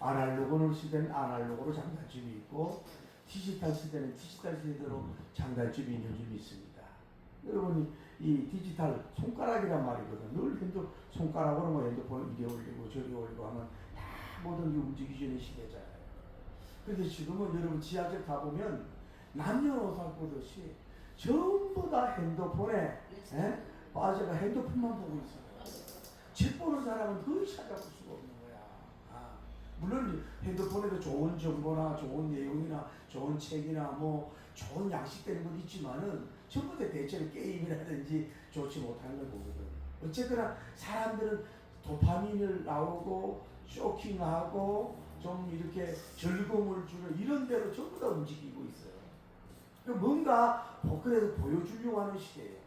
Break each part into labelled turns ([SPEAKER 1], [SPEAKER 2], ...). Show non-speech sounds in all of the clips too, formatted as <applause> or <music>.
[SPEAKER 1] 아날로그는 시대는 아날로그로 장단집이 있고 디지털 시대는 디지털 시대로 장단집이 있는 줄이 있습니다. 여러분이 이 디지털 손가락이란 말이거든. 늘 핸드 손가락으로 뭐 핸드폰 이리 올리고 저리 올리고 하면 다 모든 게 움직이시는 시대잖아요. 근데 지금은 여러분 지하철 가보면 남녀노소 보듯이 전부 다 핸드폰에 예? 빠져가 핸드폰만 보고 있어요. 책 보는 사람은 거의 찾아볼 수가. 아, 물론 핸드폰에도 좋은 정보나 좋은 내용이나 좋은 책이나 뭐 좋은 양식되는 건 있지만은 전부 다 대체로 게임이라든지 좋지 못한 걸 보거든. 어쨌거나 사람들은 도파민을 나오고 쇼킹하고 좀 이렇게 즐거움을 주는 이런 데로 전부 다 움직이고 있어요. 그 뭔가 그래서 보여주려고 하는 시대예요.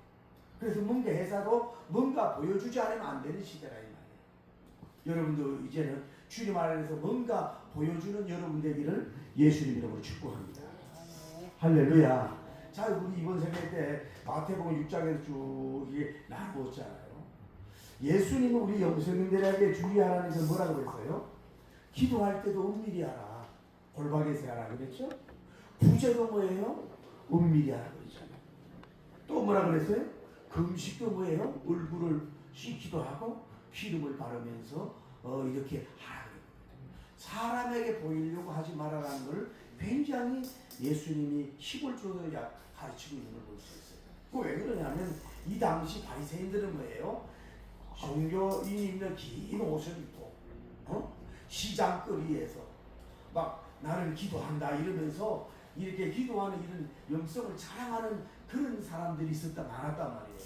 [SPEAKER 1] 그래서 뭔가 회사도 뭔가 보여주지 않으면 안 되는 시대라 이 말이에요. 여러분도 이제는 주님 안에서 뭔가 보여주는 여러분 되기를 예수님 이름으로 축복합니다. 할렐루야. 자, 우리 이번 세계 때 마태복음 6장에서 쭉 이게 나누었잖아요. 예수님은 우리 영성인들에게 주의하라는 뭐라고 그랬어요? 기도할 때도 은밀히 하라. 골방에서 하라 그랬죠? 구제도 뭐예요? 은밀히 하라 그러잖아요. 또 뭐라 그랬어요? 금식도 뭐예요? 얼굴을 씻기도 하고 기름을 바르면서 어, 이렇게 하라 그랬거든요. 사람에게 보이려고 하지 말아라는 걸 굉장히 예수님이 줘야 가르치고 있는 걸 볼 수 있어요. 그왜 그러냐면 이 당시 바리새인들은 뭐예요? 종교인 입는 긴 옷을 입고 어? 시장거리에서 막 나는 기도한다 이러면서 이렇게 기도하는 이런 영성을 자랑하는 그런 사람들이 있었다 많았단 말이에요.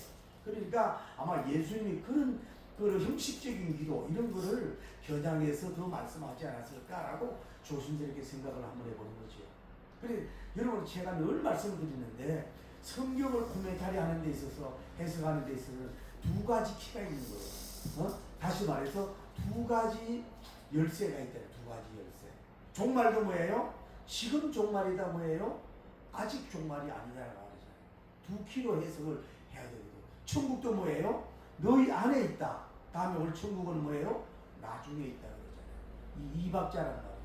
[SPEAKER 1] 그러니까 아마 예수님이 그런 그 형식적인 기도 이런 거를 겨냥해서 더 말씀하지 않았을까라고 조심스럽게 생각을 한번 해보는 거죠. 그래 여러분 제가 늘 말씀을 드리는데 성경을 코멘타리 하는 데 있어서 해석하는 데 있어서는 두 가지 키가 있는 거예요. 어? 다시 말해서 두 가지 열쇠가 있다. 두 가지 열쇠. 종말도 뭐예요? 지금 종말이다 뭐예요? 아직 종말이 아니다라고 하잖아요. 두 키로 해석을 해야 되거든. 천국도 뭐예요? 너희 안에 있다. 다음에 올 천국은 뭐예요? 나중에 있다 그러잖아요. 이 이박자란 말이에요.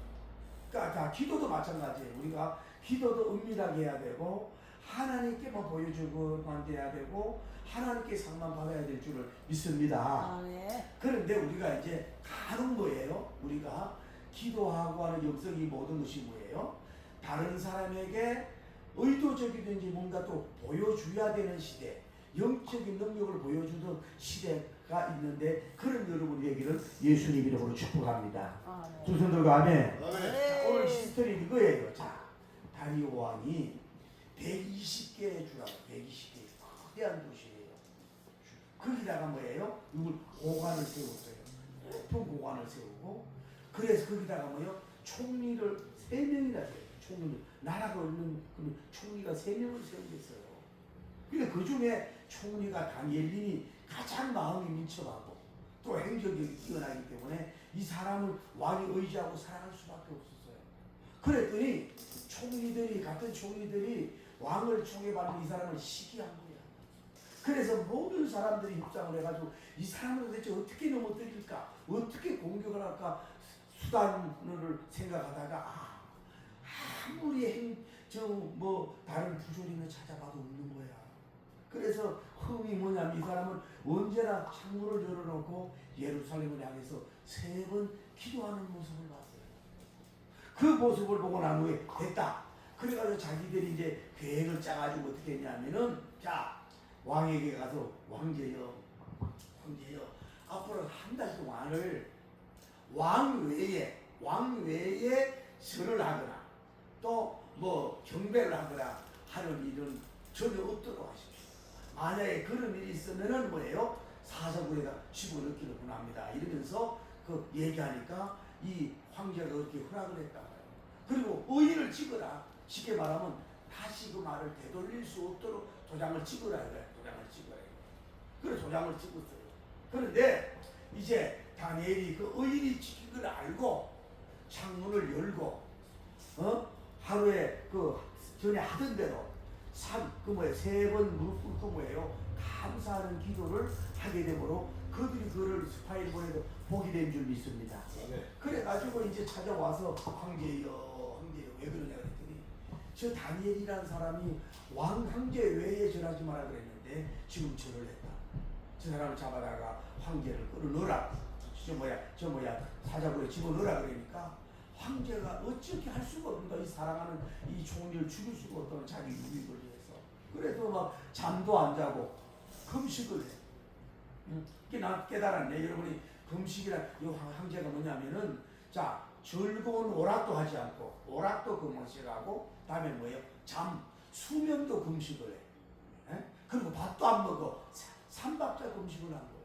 [SPEAKER 1] 그러니까 자, 기도도 마찬가지예요. 우리가 기도도 은밀하게 해야 되고 하나님께만 보여주고만 돼야 되고 하나님께 상만 받아야 될 줄을 믿습니다.
[SPEAKER 2] 아, 네.
[SPEAKER 1] 그런데 우리가 이제 가는 거예요. 우리가 기도하고 하는 영성이 모든 것이 뭐예요? 다른 사람에게 의도적이든지 뭔가 또 보여줘야 되는 시대, 영적인 능력을 보여주던 시대가 있는데 그런 여러분 얘기를 예수님 이름으로 축복합니다.
[SPEAKER 2] 아, 네.
[SPEAKER 1] 두손 들고 아멘.
[SPEAKER 3] 아멘.
[SPEAKER 1] 자, 오늘 히스토리 이거예요. 자, 다리오 왕이 120개의 주라고 120개 거대한 도시예요. 거기다가 뭐예요? 이걸 고관을 세웠어요. 높은 고관을 세우고 그래서 거기다가 뭐요? 총리를 세 명이나 세요. 총리 나라가 없는 그 총리가 세 명을 세우겠어요. 근데 그 중에 총리가 다니엘님이 가장 마음이 민첩하고 또 행정력이 뛰어나기 때문에 이 사람을 왕이 의지하고 살아갈 수밖에 없었어요. 그랬더니 총리들이 같은 총리들이 왕을 총애받는 이 사람을 시기한 거야. 그래서 모든 사람들이 입장을 해가지고 이 사람을 도대체 어떻게 넘어뜨릴까, 어떻게 공격을 할까 수단을 생각하다가 아, 아무리 행, 저뭐 다른 부조리는 찾아봐도 없는 거야. 그래서 흥이 뭐냐면 이 사람은 언제나 창문을 열어놓고 예루살렘을 향해서 세 번 기도하는 모습을 봤어요. 그 모습을 보고 난 후에 됐다. 그래가지고 자기들이 이제 계획을 짜가지고 어떻게 했냐면은 자 왕에게 가서 왕제여 황제여 앞으로 한 달 동안을 왕 외에 왕 외에 절을 하거나 또 뭐 경배를 하거나 하는 일은 전혀 없도록 하십시오. 만약에 그런 일이 있으면은 뭐예요? 사자굴에다 집어넣기를 권합니다. 이러면서 그 얘기하니까 이 황제가 그렇게 허락을 했다고요. 그리고 의인을 찍어라. 쉽게 말하면 다시 그 말을 되돌릴 수 없도록 도장을 찍어라. 그래. 도장을 찍어라. 그래 도장을 찍었어요. 그런데 이제 다니엘이 그 의인이 지킨 걸 알고 창문을 열고 어 하루에 그 전에 하던 대로 산그 뭐예요 세 번 무릎 꿇고 뭐예요 감사하는 기도를 하게 되므로 그들이 그를 스파이를 보내도 복이 된 줄 믿습니다.
[SPEAKER 2] 네.
[SPEAKER 1] 그래가지고 이제 찾아와서 황제여 황제여 왜 그러냐 그랬더니 저 다니엘이라는 사람이 왕 황제 외에 절하지 마라 그랬는데 지금 절을 했다. 저 사람을 잡아다가 황제를 끌어넣으라. 저 뭐야 저 뭐야 사자굴에 집어넣으라 그러니까 황제가 어떻게 할 수가 없는 거야 이 사랑하는 이 총리를 죽일 수가 없다는 자기 유익을 위해서. 그래서 막 잠도 안 자고 금식을 해. 응? 이게 나 깨달았네. 여러분이 금식이란 이 황- 황제가 뭐냐면은 자 즐거운 오락도 하지 않고 오락도 금식하고 다음에 뭐예요? 잠 수면도 금식을 해. 예? 그리고 밥도 안 먹어. 사- 삼박자 금식을 한 거예요.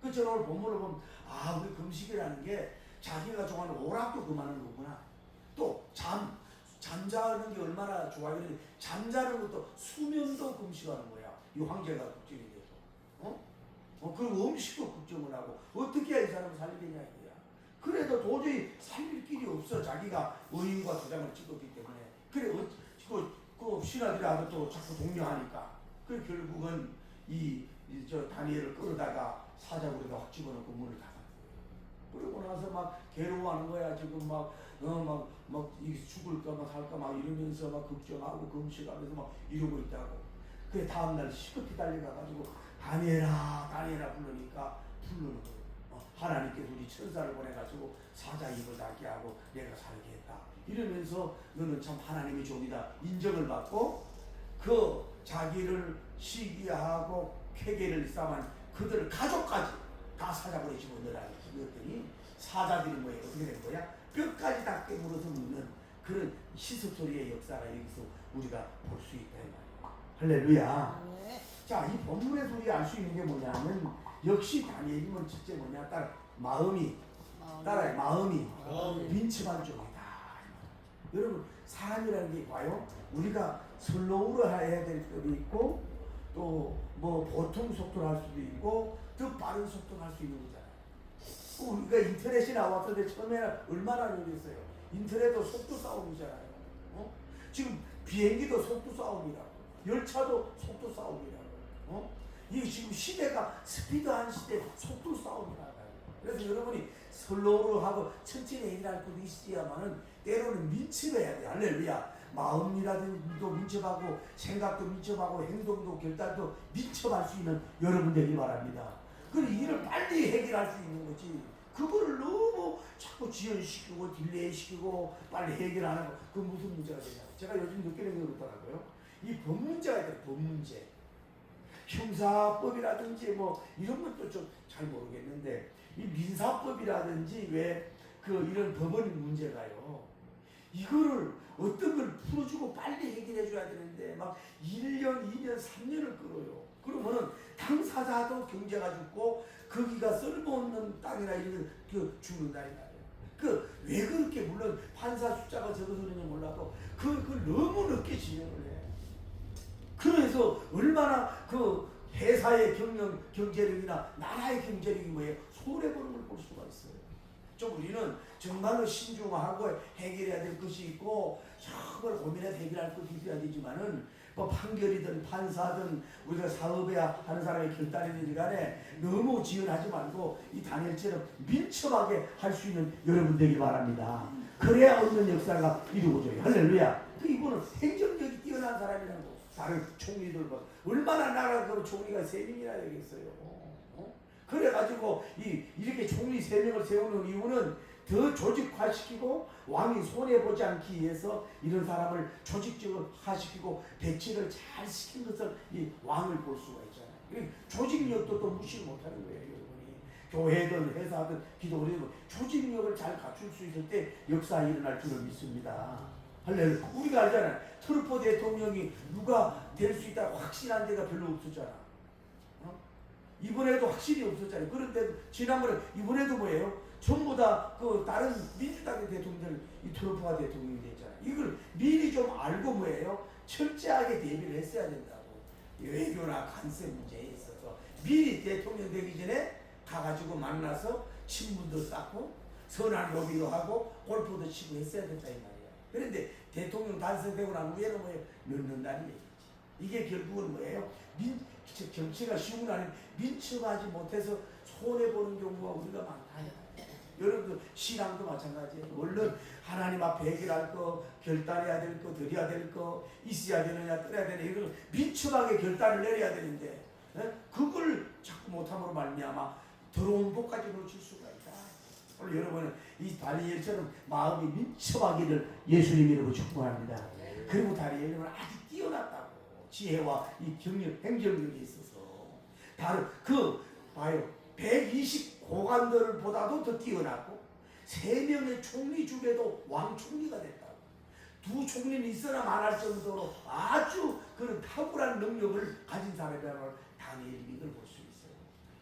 [SPEAKER 1] 그 오늘 본문을 보면 아 우리 금식이라는 게 자기가 좋아하는 오락도 그만하는 거구나 또 잠 잠자는 게 얼마나 좋아요 잠자는 것도 수면도 금식하는 거야 이 황제가 걱정이 돼서 어? 어, 그리고 음식도 걱정을 하고 어떻게 이 사람을 살리겠냐 이거야. 그래도 도저히 살릴 길이 없어. 자기가 의인과 도장을 찍었기 때문에. 그래, 어, 그, 그 신하들이 아주 또 자꾸 동료하니까. 그래, 결국은 이, 이 저 다니엘을 끌어다가 사자굴에다 확 집어넣고 문을 거예요. 그러고 나서 막 괴로워하는 거야. 지금 막, 어, 막, 막, 이 죽을까, 막 살까, 막 이러면서 막 걱정하고 금식하면서 막 이러고 있다고. 그래, 다음날 시급히 달려가가지고 다니엘아 다니엘아 부르니까 부르는 거예요. 어, 하나님께서 우리 천사를 보내가지고 사자 입을 닫게 하고 내가 살게 했다. 이러면서 너는 참 하나님의 종이다. 인정을 받고 그 자기를 시기하고 쾌계를 쌓은 그들 가족까지 다 사자굴에 집어넣으라 그랬더니 사자들이 뭐예요? 어떻게 된 거야? 뼈까지 다 깨물어서 먹는 그런 시스토리의 역사가 여기서 우리가 볼 수 있다 이 말이에요. 할렐루야.
[SPEAKER 3] 네.
[SPEAKER 1] 자, 이 본문에서 우리가 알수 있는 게 뭐냐면 역시 다니엘이면 첫째 뭐냐 따라 마음이 따라 마음이. 민첩한 쪽이다. 여러분 사람이라는 게 봐요. 우리가 슬로우로 해야 될 때도 있고 또 뭐 보통 속도로 할 수도 있고 더 빠른 속도로 할수 있는 거잖아요. 우리가 인터넷이 나왔을 때 처음에는 얼마나 느렸어요. 인터넷도 속도 싸움이잖아요. 어? 지금 비행기도 속도 싸움이라고. 열차도 속도 싸움이라고. 어? 이 지금 시대가 스피드한 시대 속도 싸움이라고. 그래서 여러분이 슬로우로 하고 천천히 얘기할 것도 있어야만은 때로는 민첩해야 돼. 할렐루야. 마음이라든지도 민첩하고 생각도 민첩하고 행동도 결단도 민첩할 수 있는 여러분 되길 바랍니다. 그리고 일을 빨리 해결할 수 있는 거지. 그거를 너무 자꾸 지연시키고 딜레이시키고 빨리 해결 안 하고 그 무슨 문제가 되냐. 제가 요즘 느끼는 게 그렇더라고요. 이 법 문제가 있어요. 법 문제. 형사법이라든지 뭐 이런 것도 좀 잘 모르겠는데 이 민사법이라든지 왜 그 이런 법원 문제가요. 이거를 어떤 걸 풀어주고 빨리 해결해 줘야 되는데 막 1년, 2년, 3년을 끌어요. 그러면은 당사자도 경제가 죽고 거기가 쓸모없는 땅이나 이런 그 죽는다 이 말이에요. 그 왜 그렇게 물론 판사 숫자가 적어서 그런지 몰라도 그, 그걸 너무 늦게 진행을 해. 그래서 얼마나 그 회사의 경영 경제력이나 나라의 경제력이 뭐예요? 손해 보는 걸 볼 수가 있어요. 좀 우리는 정말로 신중하고 해결해야 될 것이 있고 정말 고민해서 해결할 것이 있어야 되지만은 뭐 판결이든 판사든 우리가 사업해야 하는 사람의 결단이든 간에 너무 지연하지 말고 이 단일처럼 민첩하게 할 수 있는 여러분 되길 바랍니다. 그래야 얻는 역사가 이루어져요. 할렐루야. 그 이분은 행정력이 뛰어난 사람이라는 거. 다른 총리들보다 얼마나 나라 그 총리가 세 명이나 되겠어요. 어? 그래가지고 이 이렇게 총리 세 명을 세우는 이유는 더 조직화시키고 왕이 손해 보지 않기 위해서 이런 사람을 조직적으로 화시키고 배치를 잘 시킨 것을 이 왕을 볼 수가 있잖아요. 이 조직력도 또 무시 못하는 거예요, 여러분이. 교회든 회사든 기도든 조직력을 잘 갖출 수 있을 때 역사 일어날 줄을 믿습니다. 할렐루야. 우리가 알잖아요. 트루퍼 대통령이 누가 될 수 있다 확신한 데가 별로 없었잖아. 어? 이번에도 확실히 없었잖아요. 그런데 지난번에 이번에도 뭐예요? 전부 다 그 다른 민주당의 대통령들 이 트럼프가 대통령이 됐잖아요. 이걸 미리 좀 알고 뭐예요? 철저하게 대비를 했어야 된다고. 이 외교나 관세 문제에 있어서 미리 대통령 되기 전에 가가지고 만나서 친분도 쌓고 선한 로비도 하고 골프도 치고 했어야 된다 이 말이에요. 그런데 대통령 당선되고 난 후에는 뭐예요? 늦는다는 얘기지. 이게 결국은 뭐예요? 민, 정치가 쉬운 건 아니고 민첩하지 못해서 손해보는 경우가 우리가 많다. 여러분들 신앙도 마찬가지예요. 물론 하나님 앞에 해결할 거, 결단해야 될 거, 드려야 될 거, 있어야 되느냐, 떠나야 되느냐 이걸 민첩하게 결단을 내려야 되는데 예? 그걸 자꾸 못함으로 말미암아 더러운 복까지 놓칠 수가 있다. 오늘 여러분은 이 다니엘처럼 마음이 민첩하기를 예수님 이름으로 축복합니다. 그리고 다니엘은 아주 뛰어났다고 지혜와 이 경력, 행정력이 있어서 다른 그 봐요. 120 고관들보다도 더 뛰어났고 세 명의 총리 중에도 왕 총리가 됐다고. 두 총리는 있어나 말할 정도로 아주 그런 탁월한 능력을 가진 사람이라는 다니엘인 걸볼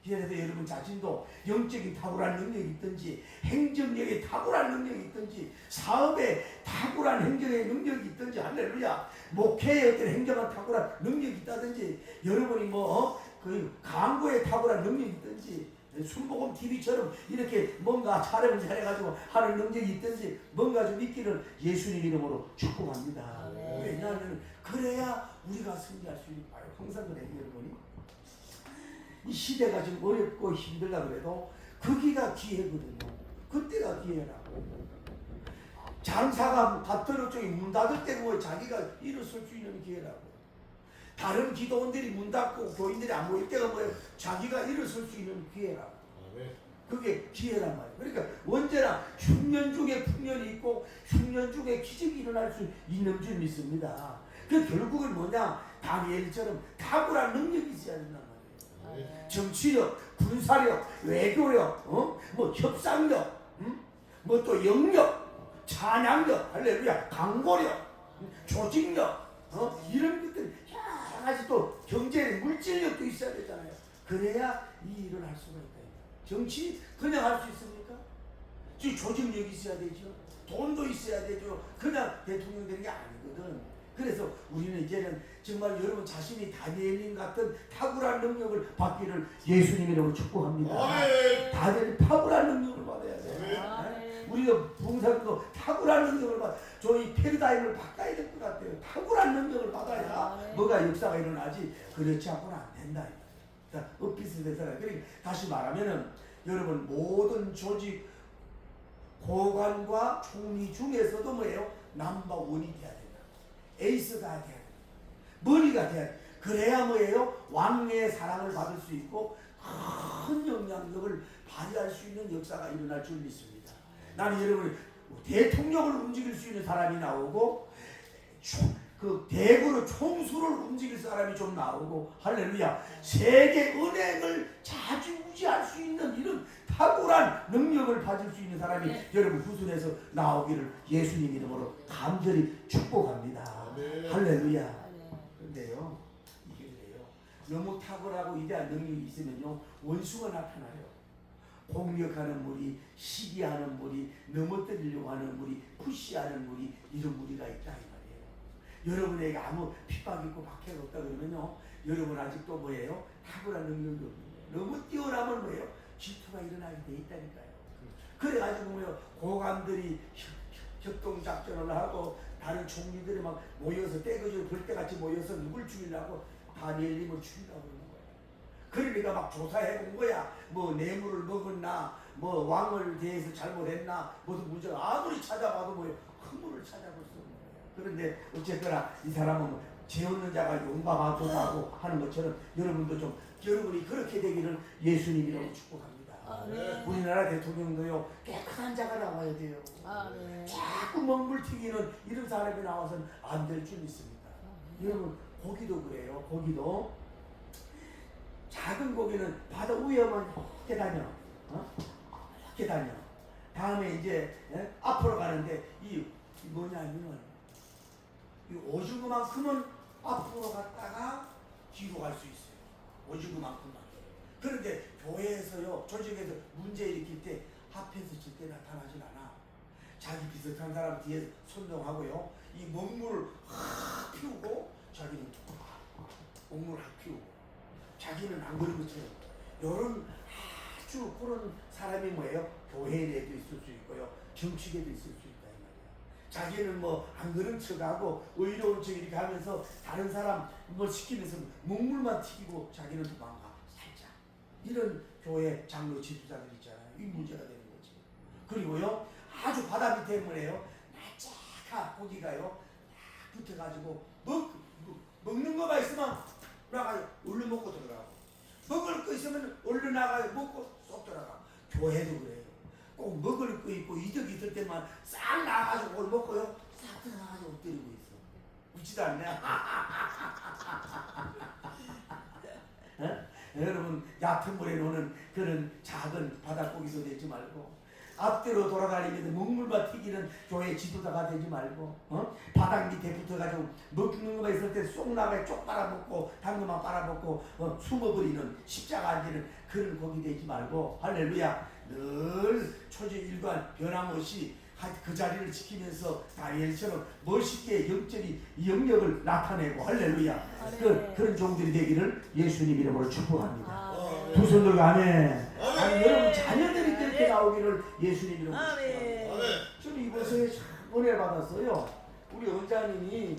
[SPEAKER 1] 그래서 여러분 자신도 영적인 탁월한 능력이 있든지 행정력에 탁월한 능력이 있든지 사업에 탁월한 행정의 능력이 있든지 할렐루야 목회에 어떤 행정한 탁월한 능력이 있다든지 여러분이 뭐그 광고에 탁월한 능력이 있든지 순복음 TV처럼 이렇게 뭔가 촬영을 잘해가지고 하는 능력이 있든지 뭔가 좀 있기를 예수님 이름으로 축복합니다. 왜냐하면 그래야 우리가 승리할 수 있는 거예요. 항상 그래요, 여러분이. 이 시대가 지금 어렵고 힘들다 그래도 거기가 기회거든요. 그때가 기회라고. 장사가 같은 쪽이 문 닫을 때고 뭐 자기가 일어설 수 있는 기회라고. 다른 기도원들이 문 닫고 교인들이 안 모일 때가 뭐예요? 자기가 일어설 수 있는 기회라고. 그게 기회란 말이에요. 그러니까 언제나 흉년 중에 풍년이 있고 흉년 중에 기적이 일어날 수 있는 줄 믿습니다. 그 결국은 뭐냐? 다니엘처럼 탁월한 능력이 있어야 말이에요. 정치력, 군사력, 외교력, 어? 뭐 협상력, 음? 뭐또 영력, 찬양력, 할렐루야, 강고력, 음? 조직력, 어? 이런 것들 여러 가지 또 경제, 물질력도 있어야 되잖아요. 그래야 이 일을 할 수가 있다. 정치 그냥 할 수 있습니까? 지 조직력이 있어야 되죠. 돈도 있어야 되죠. 그냥 대통령 되는 게 아니거든. 그래서 우리는 이제는 정말 여러분 자신이 다니엘님 같은 탁월한 능력을 받기를 예수님 이름으로 축복합니다. 다들 탁월한 능력을 받아야 돼.
[SPEAKER 2] 아멘.
[SPEAKER 1] 우리가 봉사도 탁월한 능력을 받. 저희 패러다임을 바꿔야 될 것 같아요. 탁월한 능력을 받아야
[SPEAKER 2] 아멘.
[SPEAKER 1] 뭐가 역사가 일어나지. 그렇지 않고는 안 된다. 자, 엇빛을 대사라. 그러니까 다시 말하면은 여러분 모든 조직 고관과 총리 중에서도 뭐예요? 남바 원이 돼야 된다. 에이스가 돼야 된다. 머리가 돼야 돼. 그래야 뭐예요? 왕의 사랑을 받을 수 있고 큰 영향력을 발휘할 수 있는 역사가 일어날 줄 믿습니다. 나는 여러분 대통령을 움직일 수 있는 사람이 나오고 총- 그 대구로 총수를 움직일 사람이 좀 나오고 할렐루야 세계 은행을 자주우지할 수 있는 이런 탁월한 능력을 가질 수 있는 사람이
[SPEAKER 2] 네.
[SPEAKER 1] 여러분 후순에서 나오기를 예수님 이름으로 간절히 축복합니다.
[SPEAKER 3] 아멘.
[SPEAKER 1] 할렐루야.
[SPEAKER 2] 아멘.
[SPEAKER 1] 근데요 이게 그래요. 너무 탁월하고 이대한 능력이 있으면요 원수가 나타나요. 공격하는 무리, 시기하는 무리, 넘어뜨리려고 하는 무리, 푸시하는 무리 이런 무리가 있다 이 말이에요. 여러분에게 아무 핍박 있고 박해가 없다 그러면요 여러분 아직도 뭐예요? 탁월한 능력이 없는 거예요. 너무 뛰어나면 뭐예요? 질투가 일어나게 돼 있다니까요. 그래가지고 뭐요 고관들이 협- 협동 작전을 하고 다른 총리들이 막 모여서 떼거지로 벌떼같이 모여서 누굴 죽이려고 다니엘님을 죽이려고 그러는 거예요. 그러니까 막 조사해 본 거야. 뭐 뇌물을 먹었나, 뭐 왕을 대해서 잘못했나, 무슨 문제가 아무리 찾아봐도 뭐요 흠물을 찾아볼 수 없는 거예요. 그런데 어쨌거나 이 사람은 뭐 재없는 자가 용감하도다고 하는 것처럼 여러분도 좀 여러분이 그렇게 되기를 예수님이라고 축복합니다.
[SPEAKER 2] 아멘.
[SPEAKER 1] 우리나라 대통령도요 깨끗한 자가 나와야 돼요.
[SPEAKER 2] 아멘.
[SPEAKER 1] 자꾸 먹물 튀기는 이런 사람이 나와서는 안 될 줄 믿습니다. 여러분 고기도 그래요. 고기도 작은 고기는 바다 위에만 이렇게 다녀, 어? 이렇게 다녀. 다음에 이제 예? 앞으로 가는데 이, 이 뭐냐면 이 오징어만큼은 앞으로 갔다가 뒤로 갈 수 있어요. 오징어만큼만. 그런데 교회에서요 조직에서 문제 일으킬 때 앞에서 절대 나타나질 않아. 자기 비슷한 사람 뒤에 선동하고요. 이 먹물을 확 피우고 자기는 먹물을 확 피우고 자기는 안 그런 것처럼 이런 아주 그런 사람이 뭐예요? 교회 내도 있을 수 있고요. 정치계도 있을 수 있다 이 말이야. 자기는 뭐 안 그런 척하고 의로운 척 이렇게 하면서 다른 사람 뭐 시키면서 먹물만 튀기고 자기는 도망가 이런 교회 장로 지도자들 있잖아요. 이 문제가 되는 거지. 그리고요 아주 바다 밑에 뭐래요. 날짜가 고기가요 딱 붙어가지고 먹, 먹 먹는 거가 있으면 나가 얼른 먹고 들어가고. 먹을 거 있으면 얼른 나가 먹고 쏙 들어가 교회도 그래요. 꼭 먹을 거 있고 이득 있을 때만 싹 나가가지고 그걸 먹고요. 싹 들어가가지고 엎드리고 있어. 웃지도 않네. <laughs> 어? 여러분 얕은 물에 노는 그런 작은 바닷고기도 되지 말고 앞뒤로 돌아다니면서 먹물만 튀기는 교회 지도자가 되지 말고 어? 바닥 밑에 붙어가지고 먹는 거가 있을 때 쏙 나가 쪽 빨아먹고 당근만 빨아먹고 어, 숨어버리는 십자가 앉는 그런 고기 되지 말고 할렐루야 늘 초지일관 변함없이 하- 그 자리를 지키면서 다니엘처럼 멋있게 영적인 영역을 나타내고 할렐루야 그, 그런 종들이 되기를 예수님 이름으로 축복합니다.
[SPEAKER 2] 아,
[SPEAKER 1] 두손 들고 아멘.
[SPEAKER 2] 아멘.
[SPEAKER 1] 아니, 여러분 자녀들이 그렇게 나오기를 예수님 이름으로. 축복합니다. 저는 이곳에 참 은혜 받았어요. 우리 원장님이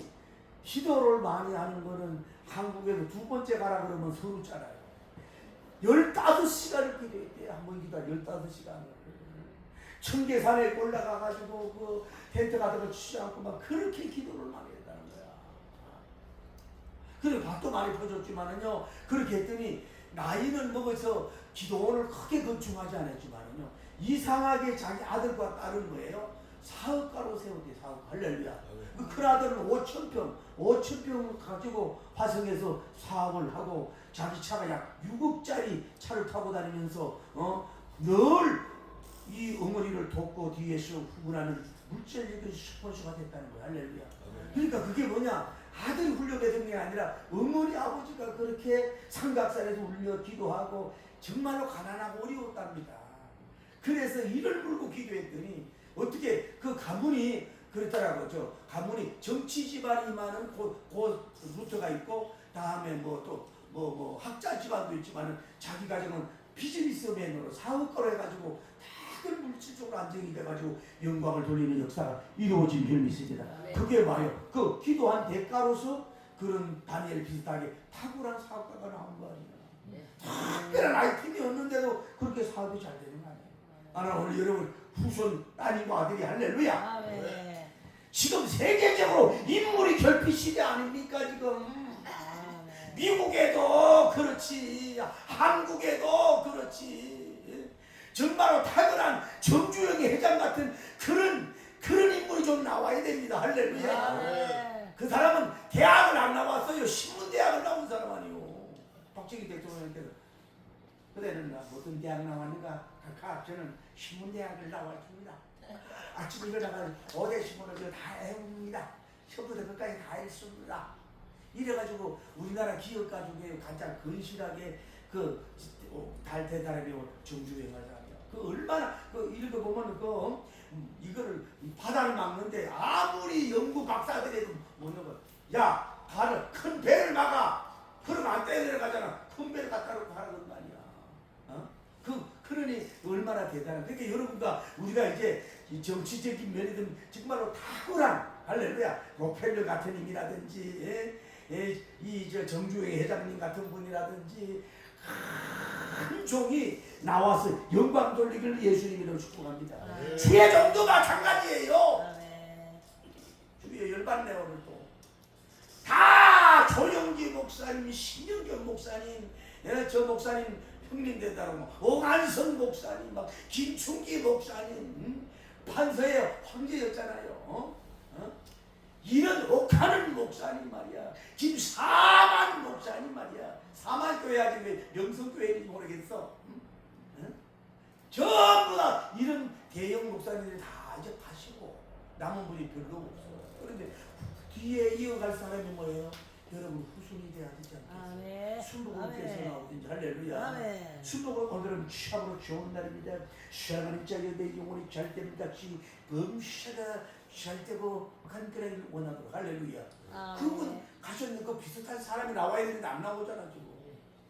[SPEAKER 1] 기도를 많이 하는 거는 한국에서 두 번째 가라 그러면 서루잖아요. 15시간을 기도했대요. 한번 기도 15시간을. 청계산에 올라가가지고 그 텐트 같은 거 치지 않고 막 그렇게 기도를 많이 했다는 거야. 그래 밥도 많이 퍼줬지만은요 그렇게 했더니 나이는 먹어서 기도원을 크게 건축하지 않았지만은요 이상하게 자기 아들과 딸은 거예요? 사업가로 세웠대 사업 할렐루야. 그 큰아들은 5천 평 5천 평을 가지고 화성에서 사업을 하고 자기 차가 약 6억짜리 차를 타고 다니면서 어 늘 이 어머니를 돕고 뒤에서 후원하는 물질적인 스폰서가 됐다는 거야. 할렐루야. 그러니까 그게 뭐냐? 아들이 된게 아니라 어머니 아버지가 그렇게 삼각산에서 울며 기도하고 정말로 가난하고 어려웠답니다. 그래서 이를 물고 기도했더니 어떻게 그 가문이 그랬더라고. 저 가문이 정치 집안이만은 고, 고 루트가 있고 다음에 뭐 또뭐뭐 학자 집안도 있지만은 자기 가정은 비즈니스맨으로 사업가로 해가지고 다 들 물질적으로 안정이 돼가지고 영광을 돌리는 역사가 이루어진 줄 믿습니다.
[SPEAKER 2] 네.
[SPEAKER 1] 그게 뭐예요? 그 기도한 대가로서 그런 다니엘 비슷하게 탁월한 사업가가 나온 거 아니에요.
[SPEAKER 2] 네.
[SPEAKER 1] 특별한 아이템이 없는데도 그렇게 사업이 잘 되는 거 아니에요. 하나 오늘 여러분 후손 따님과 아들이 할렐루야.
[SPEAKER 2] 아멘.
[SPEAKER 1] 지금 세계적으로 인물이 결핍 시대 아닙니까 지금?
[SPEAKER 2] 아멘.
[SPEAKER 1] 미국에도 그렇지, 한국에도 그렇지. 정말로 탁월한 정주영의 회장 같은 그런 그런 인물이 좀 나와야 됩니다. 할렐루야.
[SPEAKER 2] 아멘.
[SPEAKER 1] 그 사람은 대학을 안 나왔어요. 신문대학을 나온 사람 아니요. 박정희 대통령께서 그대는 나 무슨 대학 나왔는가? 카카 저는 신문대학을 나왔습니다. 아침에 일어나가 어제 신문을 저다 해봅니다. 처음부터 끝까지 다 했습니다. 이래가지고 우리나라 기업가 중에 가장 건실하게 그 달대 사람이 정주행 하잖아요. 그 얼마나 그 읽어보면 그 음, 이거를 바다를 막는데 아무리 연구 박사들이 못는 거. 야 발을 큰 배를 막아. 그러면 안 떼내려가잖아. 큰 배를 갖다 놓고 하라는 거 아니야. 어? 그 그러니 얼마나 대단한. 그러니까 여러분과 우리가 이제 이 정치적인 면이든 정말로 탁월한 할렐루야 로펠러 같은 힘이라든지 예? 예, 이저 정주행 회장님 같은 분이라든지 큰 종이 나와서 영광 돌리기를 예수님이라고 축복합니다.
[SPEAKER 2] 아멘.
[SPEAKER 1] 주의 정도 마찬가지예요.
[SPEAKER 2] 아멘.
[SPEAKER 1] 주의 열받네 오늘 또. 다 조영기 목사님, 신영경 목사님, 예, 저 목사님 형님 된다고 뭐 오간선 목사님, 막 김충기 목사님, 음? 판서의 황제였잖아요. 어? 어? 이런 옥하는 목사님 말이야. 김사만 목사님 말이야. 사만 교회 아직 왜 명성교회인지 모르겠어. 응? 응? 전부 다 이런 대형 목사님들이 다 이제 가시고 남은 분이 별로 없어. 그런데 뒤에 이어갈 사람이 뭐예요? 여러분 후손이 돼야 되지 않겠어요?
[SPEAKER 2] 아멘.
[SPEAKER 1] 순복음께서
[SPEAKER 2] 아멘.
[SPEAKER 1] 나오든지 할렐루야.
[SPEAKER 2] 아멘.
[SPEAKER 1] 순복음 오늘은 참으로 좋은 날입니다. 시작은 입자여 내 영혼이 잘 되는 같이 범시가 잘 되고 간결하길 원하도록 할렐루야. 그분
[SPEAKER 2] 아멘.
[SPEAKER 1] 가셨는 그 비슷한 사람이 나와야 되는데 안 나오잖아 지금.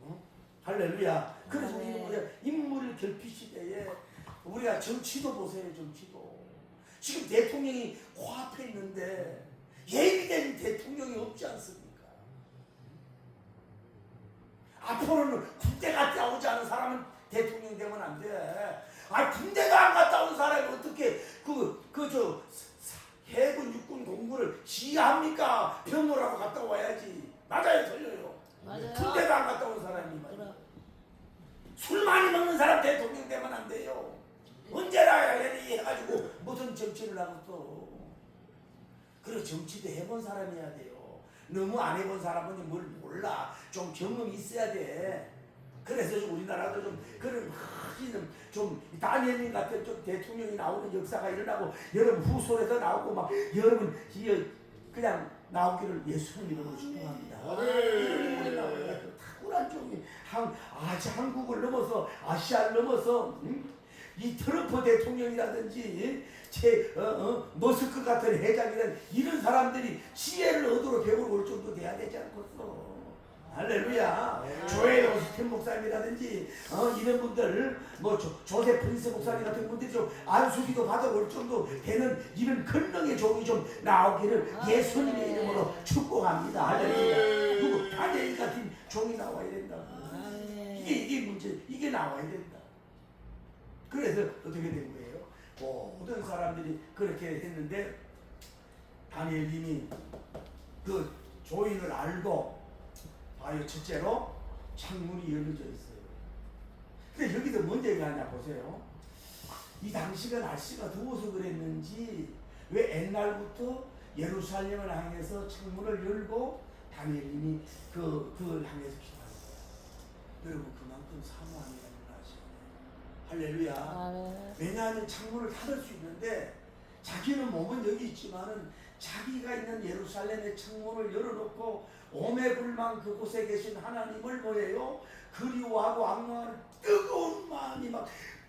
[SPEAKER 1] 어? 할렐루야. 그래서
[SPEAKER 2] 아멘.
[SPEAKER 1] 우리가 인물을 결핍 시대에 우리가 정치도 보세요 정치도. 지금 대통령이 코앞에 있는데 예비된 대통령이 없지 않습니까? 앞으로는 군대 갔다 오지 않은 사람은 대통령 되면 안 돼. 아 군대가 안 갔다 온 사람이 어떻게 그 그 저 해군 육군 공부를 지합니까? 병모라고 갔다 와야지. 맞아요, 틀려요.
[SPEAKER 2] 맞아요.
[SPEAKER 1] 군대가 안 갔다 온 사람이
[SPEAKER 2] 그럼.
[SPEAKER 1] 술 많이 먹는 사람 대통령 되면 안 돼요. 언제나 해가지고 무슨 정치를 하고 또. 그리고 정치도 해본 사람이어야 돼요. 너무 안 해본 사람은 뭘 몰라. 좀 경험이 있어야 돼. 그래서 좀 우리나라도 좀 그런 하기는 좀 다니엘님 같은 좀 대통령이 나오는 역사가 일어나고 여러분 후손에서 나오고 막 여러분 이 그냥 나오기를 예수님 이름으로 축복합니다. 탁월한 종이 한 아시 한국을 넘어서 아시아를 넘어서 음? 이 트럼프 대통령이라든지 제 어, 어, 머스크 같은 회장이든 이런 사람들이 지혜를 얻으러 배우러 올 정도 돼야 되지 않겠어. 할렐루야. 조엘 오스틴 목사님이라든지 어, 이런 분들 뭐 조, 조세 프린스 목사님 같은 분들이 좀 안수기도 받아올 정도 되는 이런 근능의 종이 좀 나오기를
[SPEAKER 2] 아,
[SPEAKER 1] 예수님의
[SPEAKER 2] 네.
[SPEAKER 1] 이름으로 축복합니다. 할렐루야. 누구 다니엘 같은 종이 나와야 된다고.
[SPEAKER 2] 아멘.
[SPEAKER 1] 이게 이게 문제 이게 나와야 된다. 그래서 어떻게 된 거예요? 모든 사람들이 그렇게 했는데 다니엘 님이 그 조인을 알고 봐요 첫째로 창문이 열려져 있어요. 근데 여기서 뭔 얘기하냐 보세요. 이 당시가 날씨가 더워서 그랬는지 왜 옛날부터 예루살렘을 향해서 창문을 열고 다니엘님이 그 그걸 향해서 기도하는 거야. 여러분 그만큼 아시나요? 할렐루야.
[SPEAKER 2] 아멘.
[SPEAKER 1] 왜냐하면 창문을 닫을 수 있는데 자기는 몸은 여기 있지만은 자기가 있는 예루살렘의 창문을 열어놓고 오매불망 그곳에 계신 하나님을 뭐예요? 그리워하고 악망하는 뜨거운 마음이 막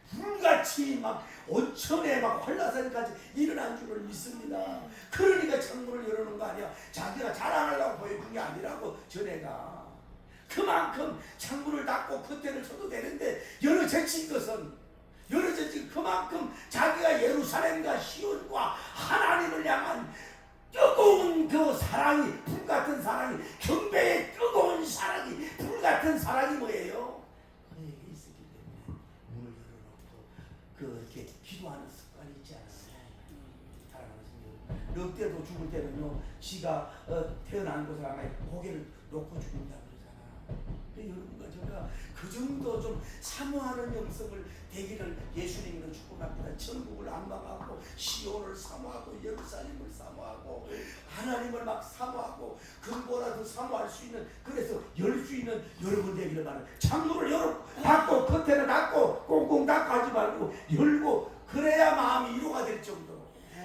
[SPEAKER 1] 불같이 막 온천에 막 환라산까지 일어난 줄을 믿습니다. 그러니까 창문을 열어놓은 거 아니야. 자기가 자랑하려고 보여준 게 아니라고 전해가. 그만큼 창문을 닫고 커튼을 쳐도 되는데 열어젖힌 것은 열어젖힌 그만큼 자기가 예루살렘과 시온과 하나님을 향한 뜨거운 그 사랑이 불같은 사랑이 경배의 뜨거운 사랑이 불같은 사랑이 뭐예요? 그에게 있었기 때문에 문을 열어놓고 그렇게 기도하는 습관이 있지 성도 넉대도 죽을 때는요 지가 어, 태어난 곳을 아마 고개를 놓고 죽는다 그러잖아 근데 여러분과 제가 그 정도 좀 사모하는 영성을 되기를 예수님으로 축복합니다. 천국을 안망하고 시온을 사모하고 예루살렘을 사모하고 하나님을 막 사모하고 근보라도 사모할 수 있는 그래서 열 수 있는 여러분 되기를 바랍니다. 창문을 열어 닫고 겉에는 닫고 꽁꽁 닫고 하지 말고 열고 그래야 마음이 위로가 될 정도로.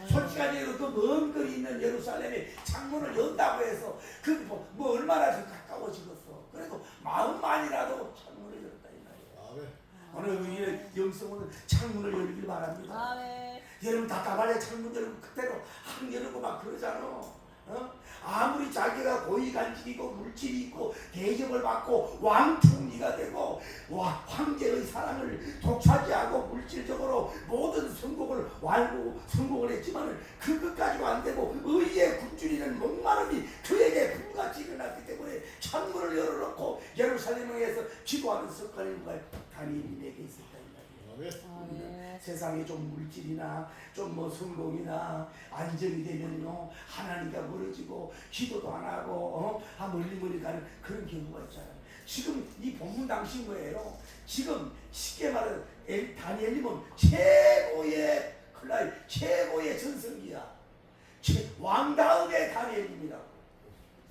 [SPEAKER 1] 솔직하게 얘기해서 그먼 거리 있는 예루살렘에 창문을 연다고 해서 그뭐 뭐 얼마나 더 가까워지겠어. 그래도 마음만이라도 창문을 열었다 이 말이에요. 오늘 우리의 영성은 창문을 열길 바랍니다.
[SPEAKER 2] 아멘.
[SPEAKER 1] 여러분 답답하냐 창문 열고 그대로 항 열고 막 그러잖아. 어? 아무리 자기가 고위간직이고 물질이 있고 대접을 받고 왕총리가 되고 와 황제의 사랑을 독차지하고 물질적으로 모든 성공을 완고 성공을 했지만은 그것 가지고 안 되고 의의 굶주리는 목마름이 그에게 불같이 일어났기 때문에 창문을 열어놓고 예루살렘에서 기도하는 습관이 누가 다니엘에게 있었다 이 말이에요.
[SPEAKER 2] 아멘.
[SPEAKER 1] 세상에 좀 물질이나 좀 뭐 성공이나 안정이 되면요 하나님과 멀어지고 기도도 안 하고 어? 아 멀리 멀리 가는 그런 경우가 있잖아요. 지금 이 본문 당시 뭐예요? 지금 쉽게 말하면 엘- 다니엘님은 최고의 클라이 최고의 전성기야. 최- 왕 다음의 다니엘님이라고.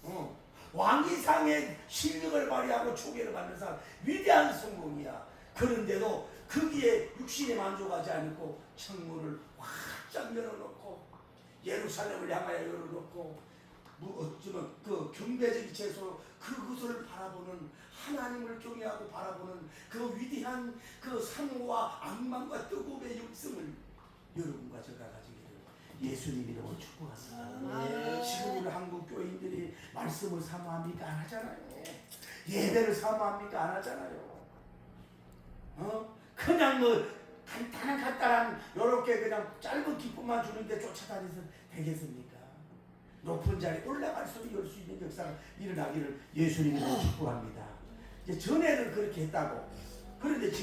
[SPEAKER 1] 어. 왕 이상의 실력을 발휘하고 초계를 받는 사람 위대한 성공이야. 그런데도 거기에 육신에 만족하지 않고 창문을 활짝 열어놓고 예루살렘을 향하여 열어놓고 뭐 어쩌면 그 경배적 이체에서 그것을 바라보는 하나님을 경외하고 바라보는 그 위대한 그 사모와 악망과 뜨거움의 육성을 여러분과 제가 가지기를 예수님 이름으로 축복합니다.
[SPEAKER 2] 아멘.
[SPEAKER 1] 지금 우리 한국 교인들이 말씀을 사모합니까 안 하잖아요. 예배를 사모합니까 안 하잖아요. 어? 그냥 뭐 간단한 간단한 요렇게 그냥 짧은 기쁨만 주는데 쫓아다니서 되겠습니까? 높은 자리에 올라갈수록 열수 있는 역사가 일어나기를 예수님으로 축복합니다. 이제 전에는 그렇게 했다고. 그런데 지금